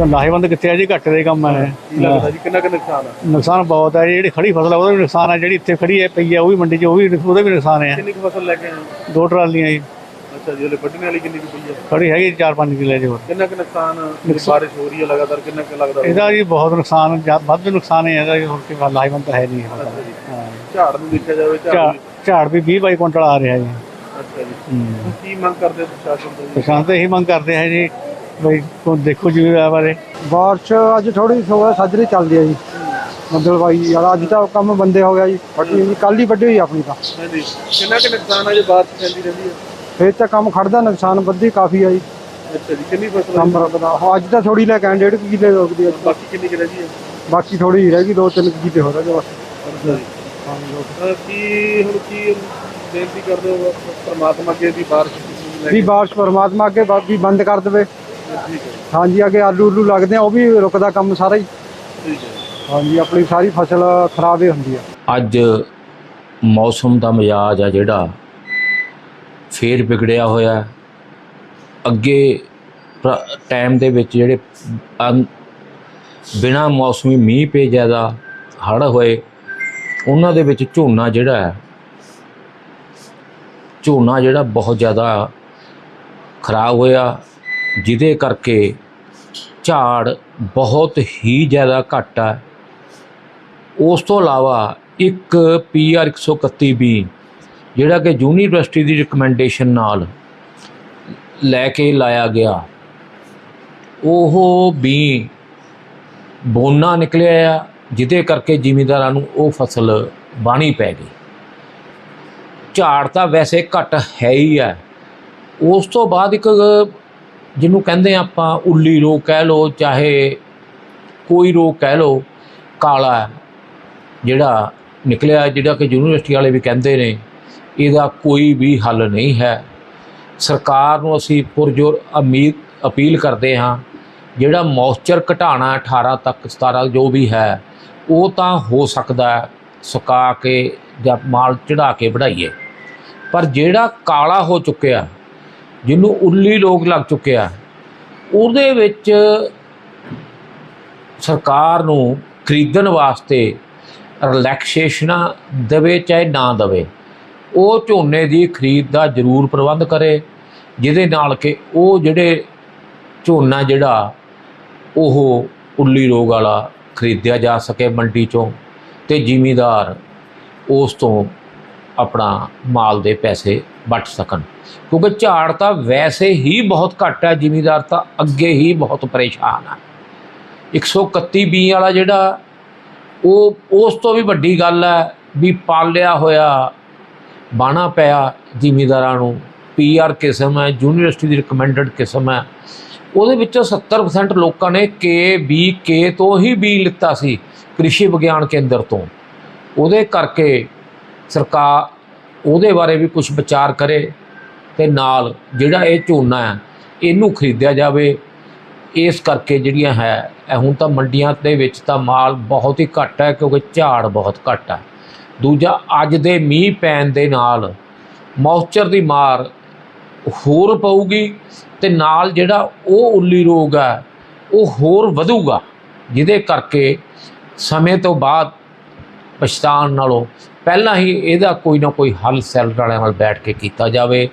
ਲਾਹੇਵੰਦ ਕਿੱਥੇ ਆ ਜੀ? ਘੱਟ ਦੇ ਕੰਮ ਹੈ ਕੀ ਲੱਗਦਾ ਜੀ ਕਿੰਨਾ ਕੁ ਨੁਕਸਾਨ ਆ? ਨੁਕਸਾਨ ਬਹੁਤ ਹੈ ਜਿਹੜੀ ਖੜੀ ਫਸਲ ਆ ਉਹਦਾ ਵੀ ਨੁਕਸਾਨ ਹੈ ਜਿਹੜੀ ਇੱਥੇ ਖੜੀ ਹੈ ਪਈ ਹੈ ਉਹ ਵੀ ਮੰਡੀ 'ਚ ਉਹ ਵੀ ਉਹਦਾ ਵੀ ਨੁਕਸਾਨ ਹੈ ਕਿੰਨੀ ਕੁ ਫਸਲ ਲੈ ਕੇ ਆਏ? ਹੋ? ਦੋ ਟਰਾਲੀਆਂ ਜੀ। ਅੱਛਾ ਜੀ ਉਹਲੇ ਵੱਢਣੇ ਵਾਲੀ ਕਿੰਨੀ ਕੁ ਪਈ ਹੈ ਖੜੀ ਹੈਗੀ 4-5 ਕਿੱਲੇ ਦੀ ਹੋਰ। ਕਿੰਨਾ ਕੁ ਨੁਕਸਾਨ ਬਾਰਿਸ਼ ਹੋ ਰਹੀ ਹੈ ਲਗਾਤਾਰ ਕਿੰਨਾ ਕੁ ਲੱਗਦਾ? ਇਹਦਾ ਜੀ ਬਹੁਤ ਨੁਕਸਾਨ ਜਾਂ ਵੱਧ ਨੁਕਸਾਨ ਹੈ ਇਹਦਾ ਜੀ ਹੋਰ ਕੀ ਲਾਹੇਵੰਦ ਤਾਂ ਹੈ ਨਹੀਂ ਇਹ ਫਸਲ ਅੱਛਾ ਜੀ। ਹਾਂ। ਝਾੜ ਨੂੰ ਦੇਖਿਆ ਜਾਵੇ ਝਾੜ ਝਾੜ ਵੀ- ਝਾੜ ਵੀ 20 ਬਾਈ ਕੁਇੰਟਲ ਆ ਰਿਹਾ ਜੀ। ਅੱਛਾ ਜੀ। ਹੂੰ। ਹੁਣ ਕੀ ਮੰਗ ਕਰਦੇ ਹੋ ਪ੍ਰਸ਼ਾਸਨ ਤੋਂ ਜੀ? ਕਿਸਾਨ ਤਾਂ ਇਹੀ ਮੰਗ ਕਰਦੇ ਹੈ ਜੀ ਬਈ ਕੋਈ ਦੇਖੋ ਜੀ ਇਹ ਬਾਰੇ। ਬਾਰਿਸ਼ ਅੱਜ ਥੋੜੀ ਸੋਆ ਸਾਜਰੀ ਚੱਲਦੀ ਹੈ ਜੀ। ਬੱਦਲਵਾਈ ਵਾਲਾ ਅੱਜ ਤਾਂ ਕੰਮ ਬੰਦੇ ਹੋ ਗਿਆ ਜੀ। ਵੱਡੀ ਕੱਲ ਹੀ ਵੱਡੀ ਹੋਈ ਆਪਣੀ ਤਾਂ। ਹਾਂਜੀ। ਕਿੰਨਾ ਕੁ ਨੁਕਸਾਨ ਆ ਜੇ ਬਾਰਿਸ਼ ਪੈਂਦੀ ਰਹਿੰਦੀ ਹੈ ਫੇਰ ਤਾਂ ਕੰਮ ਖੜਦਾ ਨੁਕਸਾਨ ਵੱਧੀ ਕਾਫੀ ਆ ਜੀ। ਅੱਛਾ ਜੀ ਕਿੰਨੀ ਫਸਲ ਆ? ਕੰਮ ਰੱਬਦਾ। ਹਾਂ, ਅੱਜ ਤਾਂ ਥੋੜੀ ਲੈ ਕੇ ਆਏ ਡੇਢ ਕੁ ਕਿੱਲੇ ਰੋਕਦੀ ਅੱਜ ਬਾਕੀ ਕਿੰਨੀ ਕੁ ਰਹਿ ਗਈ ਬਾਕੀ ਥੋੜੀ ਹੀ ਰਹਿ ਗਈ ਦੋ ਤਿੰਨ ਕੁ ਕਿੱਲੇ ਹੋ ਰਹੇ ਬਸ। ਕੀ ਹੁਣ ਕੀ ਬੇਨਤੀ ਕਰਦੇ ਹੋ ਪਰਮਾਤਮਾ ਅੱਗੇ ਦੀ ਬਾਰਿਸ਼ ਕੇ ਬਾਰਿਸ਼ ਪਰਮਾਤਮਾ ਅੱਗੇ ਬ- ਵੀ ਬੰਦ ਕਰ ਦੇਵੇ। ਹਾਂਜੀ ਅੱਗੇ ਆਲੂ ਉਲੂ ਲੱਗਦੇ ਆ ਉਹ ਵੀ ਰੁਕਦਾ ਕੰਮ ਸਾਰਾ ਹੀ। ਹਾਂਜੀ ਆਪਣੀ ਸਾਰੀ ਫਸਲ ਖਰਾਬ ਹੀ ਹੁੰਦੀ ਆ। ਅੱਜ ਮੌਸਮ ਦਾ ਮਿਜਾਜ ਆ ਜਿਹੜਾ ਫੇਰ ਵਿਗੜਿਆ ਹੋਇਆ। ਅੱਗੇ ਟਾਈਮ ਦੇ ਵਿੱਚ ਜਿਹੜੇ ਬਿਨਾ ਮੌਸਮੀ ਮੀਂਹ ਪੇ ਜ਼ਿਆਦਾ ਹੜ੍ਹ ਹੋਏ ਉਹਨਾਂ ਦੇ ਵਿੱਚ ਝੋਨਾ ਜਿਹੜਾ ਹੈ ਝੋਨਾ ਜਿਹੜਾ ਬਹੁਤ ਜ਼ਿਆਦਾ ਖਰਾਬ ਹੋਇਆ। ਜਿਹਦੇ ਕਰਕੇ ਝਾੜ ਬਹੁਤ ਹੀ ਜ਼ਿਆਦਾ ਘੱਟ ਹੈ ਉਸ ਤੋਂ ਇਲਾਵਾ ਇੱਕ ਪੀਆਰ 131 ਬੀ, ਜਿਹੜਾ ਕਿ ਯੂਨੀਵਰਸਿਟੀ ਦੀ ਰਿਕਮੈਂਡੇਸ਼ਨ ਨਾਲ ਲੈ ਕੇ ਲਾਇਆ ਗਿਆ। ਉਹ ਵੀ ਬੋਨਾ ਨਿਕਲਿਆ ਆ, ਜਿਹਦੇ ਕਰਕੇ ਜ਼ਿਮੀਂਦਾਰਾਂ ਨੂੰ ਉਹ ਫਸਲ ਬਾਣੀ ਪੈ ਗਈ। ਝਾੜ ਤਾਂ ਵੈਸੇ ਘੱਟ ਹੈ ਹੀ ਹੈ ਉਸ ਤੋਂ ਬਾਅਦ ਇੱਕ ਜਿਹਨੂੰ ਕਹਿੰਦੇ ਆ ਆਪਾਂ ਉੱਲੀ ਰੋਗ ਕਹਿ ਲਓ, ਚਾਹੇ ਕੋਈ ਰੋਗ ਕਹਿ ਲਓ, ਕਾਲਾ ਜਿਹੜਾ ਨਿਕਲਿਆ, ਜਿਹੜਾ ਕਿ ਯੂਨੀਵਰਸਿਟੀ ਵਾਲੇ ਵੀ ਕਹਿੰਦੇ ਨੇ, ਇਹਦਾ ਕੋਈ ਵੀ ਹੱਲ ਨਹੀਂ ਹੈ। ਸਰਕਾਰ ਨੂੰ ਅਸੀਂ ਪੁਰਜੋਰ ਉਮੀਦ ਅਪੀਲ ਕਰਦੇ ਹਾਂ, ਜਿਹੜਾ ਮੌਇਸਚਰ ਘਟਾਣਾ 18 ਤੱਕ 17 ਜੋ ਵੀ ਹੈ, ਉਹ ਤਾਂ ਹੋ ਸਕਦਾ ਸੁਕਾ ਕੇ ਜਾਂ ਮਾਲ ਚੜਾ ਕੇ ਵਧਾਈਏ ਪਰ ਜਿਹੜਾ ਕਾਲਾ ਹੋ ਚੁੱਕਿਆ ਜਿਹਨੂੰ ਉੱਲੀ ਲੋਕ ਲੱਗ ਚੁੱਕਿਆ ਉਹਦੇ ਵਿੱਚ ਸਰਕਾਰ ਨੂੰ ਖਰੀਦਣ ਵਾਸਤੇ ਰਿਲੈਕਸੇਸ਼ਨਾਂ ਦੇਵੇ ਚਾਹੇ ਨਾ ਦੇਵੇ, ਉਹ ਝੋਨੇ ਦੀ ਖਰੀਦ ਦਾ ਜ਼ਰੂਰ ਪ੍ਰਬੰਧ ਕਰੇ, ਜਿਹਦੇ ਨਾਲ ਕਿ ਉਹ ਜਿਹੜੇ ਝੋਨਾ ਜਿਹੜਾ, ਉਹ ਉੱਲੀ ਰੋਗ ਵਾਲਾ ਖਰੀਦਿਆ ਜਾ ਸਕੇ ਮੰਡੀ ਚੋਂ ਤੇ ਜ਼ਿਮੀਦਾਰ ਉਸ ਤੋਂ ਆਪਣਾ ਮਾਲ ਦੇ ਪੈਸੇ ਬਚ ਸਕਣ। ਕਿਉਂਕਿ ਝਾੜ ਤਾਂ ਵੈਸੇ ਹੀ ਬਹੁਤ ਘੱਟ ਹੈ, ਜ਼ਿਮੀਦਾਰ ਤਾਂ ਅੱਗੇ ਹੀ ਬਹੁਤ ਪਰੇਸ਼ਾਨ ਹੈ 131 ਬੀ ਵਾਲਾ ਜਿਹੜਾ, ਉਹ, ਉਸ ਤੋਂ ਵੀ ਵੱਡੀ ਗੱਲ ਹੈ ਵੀ ਪਾਲਿਆ ਹੋਇਆ, ਬਾਣਾ ਪਿਆ ਜ਼ਿਮੀਦਾਰਾਂ ਨੂੰ। ਪੀਆਰ ਕਿਸਮ ਹੈ, ਯੂਨੀਵਰਸਿਟੀ ਦੀ ਰਿਕਮੈਂਡਡ ਕਿਸਮ ਹੈ। ਉਹਦੇ ਵਿੱਚੋਂ 70% ਲੋਕਾਂ ਨੇ ਕੇ, ਬੀ, ਕੇ ਤੋਂ ਹੀ ਬੀ ਲਿੱਤਾ ਸੀ, ਕ੍ਰਿਸ਼ੀ ਵਿਗਿਆਨ ਕੇਂਦਰ ਤੋਂ। ਉਹਦੇ ਕਰਕੇ ਸਰਕਾਰ ਉਹਦੇ ਬਾਰੇ ਵੀ ਕੁਝ ਵਿਚਾਰ ਕਰੇ ਤੇ ਨਾਲ ਜਿਹੜਾ ਇਹ ਝੋਨਾ ਹੈ, ਇਹਨੂੰ ਖਰੀਦਿਆ ਜਾਵੇ। ਇਸ ਕਰਕੇ ਜਿਹੜੀਆਂ ਹੈ ਹੁਣ ਤਾਂ ਮੰਡੀਆਂ ਦੇ ਵਿੱਚ ਤਾਂ ਮਾਲ ਬਹੁਤ ਹੀ ਘੱਟ ਹੈ ਕਿਉਂਕਿ ਝਾੜ ਬਹੁਤ ਘੱਟ ਹੈ। ਦੂਜਾ, ਅੱਜ ਦੇ ਮੀਂਹ ਪੈਣ ਦੇ ਨਾਲ ਮੌਇਸਚਰ ਦੀ ਮਾਰ ਹੋਰ ਪਊਗੀ ਤੇ ਨਾਲ ਜਿਹੜਾ ਉਹ ਉੱਲੀ ਰੋਗ ਹੈ, ਉਹ ਹੋਰ ਵਧੂਗਾ। ਜਿਹਦੇ ਕਰਕੇ ਸਮੇਂ ਤੋਂ ਬਾਅਦ ਪਛਤਾਣ ਨਾਲੋਂ ਪਹਿਲਾਂ ਹੀ ਇਹਦਾ ਕੋਈ ਨਾ ਕੋਈ ਹੱਲ ਸੈੱਲ ਵਾਲਿਆਂ ਨਾਲ ਬੈਠ ਕੇ ਕੀਤਾ ਜਾਵੇ।